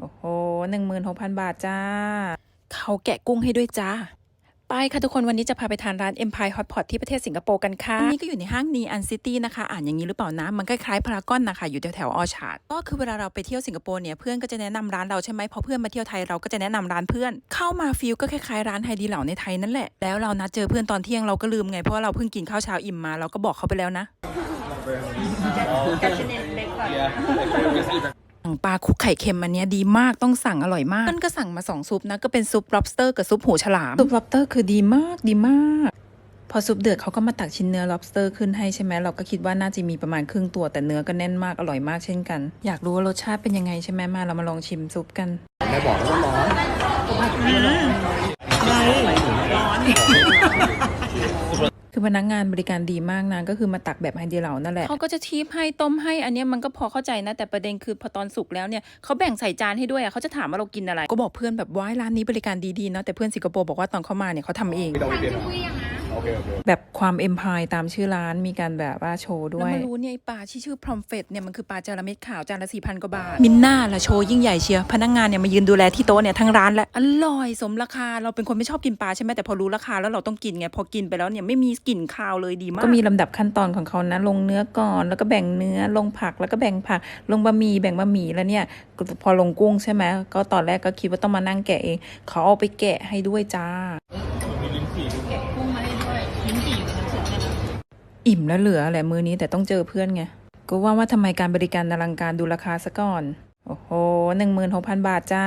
โอ้โหหนึ่งหมื่นหกพันบาทจ้า เขาแกะกุ้งให้ด้วยจ้าไปค่ะทุกคนวันนี้จะพาไปทานร้าน Empire Hot Pot ที่ประเทศสิงคโปร์กันค่ะอันนี้ก็อยู่ในห้างนีอันซิตี้นะคะ อ่านอย่างนี้หรือเปล่านะ มันก็คล้ายพารากอนนะคะ อยู่แถวแถวออชาร์ดก็คือเวลาเราไปเที่ยวสิงคโปร์เนี่ย เพื่อนก็จะแนะนำร้านเราใช่ไหมพอเพื่อนมาเที่ยวไทยเราก็จะแนะนำร้านเพื่อน เข้ามาฟิลก็คล้ายๆร้านไฮดีเหล่าในไทยนั่นแหละ แล้วเรานัดเจอเพื่อนตอนเที่ยงเราก็ลืมไงเพราะว่าเราเพิ่งกินข้าวเช้าอิ่มมาเราก็บอกเขาไปแล้วนะ สั่งปลาคลุกไข่เค็มอันเนี้ยดีมากต้องสั่งอร่อยมากเพื่อนก็สั่งมาสองซุปนะ ก็เป็นซุป lobster กับซุปหูฉลาม ซุป lobster คือดีมากดีมาก พอซุปเดือดเขาก็มาตักชิ้นเนื้อ lobster ขึ้นให้ใช่ไหมเราก็คิดว่าน่าจะมีประมาณครึ่งตัวแต่เนื้อก็แน่นมากอร่อยมากเช่นกัน อยากรู้ว่ารสชาติเป็นยังไงใช่ไหมมาเรามาลองชิมซุปกันไม่บอกแล้วว่าร้อน คือพนักงานบริการดีมากนะก็คือมาตักแบบไฮเดียเหล่านั่นแหละเขาก็จะทีบให้ต้มให้อันเนี้ยมันก็พอเข้าใจนะแต่ประเด็นคือพอตอนสุกแล้วเนี่ยเขาแบ่งใส่จานให้ด้วยอะเขาจะถามว่าเรากินอะไร ก็บอกเพื่อนแบบว้ายร้านนี้บริการดีๆเนาะแต่เพื่อนสิงคโปร์บอกว่าตอนเข้ามาเนี่ยเขาทำเอง เราไปเปลี่ยนโอเค โอเค แบบความเอ็มพายตามชื่อร้านมีการแบบว่าโชว์ด้วย แล้วมารู้เนี่ยไอปลาที่ชื่อพรอมเฟตเนี่ยมันคือปลาจาระเม็ดขาวจานละสี่พันกว่าบาท มินน่าละโชว์ยิ่งใหญ่เชียร์พนักงานเนี่ยมายืนดูแลที่โต๊ะเนี่ยทั้งร้านและอร่อยสมราคาเราเป็นคนไม่ชอบกินปลาใช่ไหมแต่พอรู้ราคาแล้วเราต้องกินไงพอกินไปแล้วเนี่ยไม่มีกลิ่นคาวเลยดีมากก็มีลำดับขั้นตอนของเขานะลงเนื้อก่อนแล้วก็แบ่งเนื้อลงผักแล้วก็แบ่งผัก ลงบะหมี่แบ่งบะหมี่แล้วเนี่ยพอลงกุ้งใช่ไหมก็ตอนแรกก็คิดว่าต้องมานั่งแกะเองเขาเอาไปแกะให้ด้วยจ้า อิ่มแล้วเหลือแหละมือนี้แต่ต้องเจอเพื่อนไงก็ว่าว่าทำไมการบริการอลังการดูราคาซะก่อน โอ้โหหนึ่งหมื่นหกพันบาทจ้า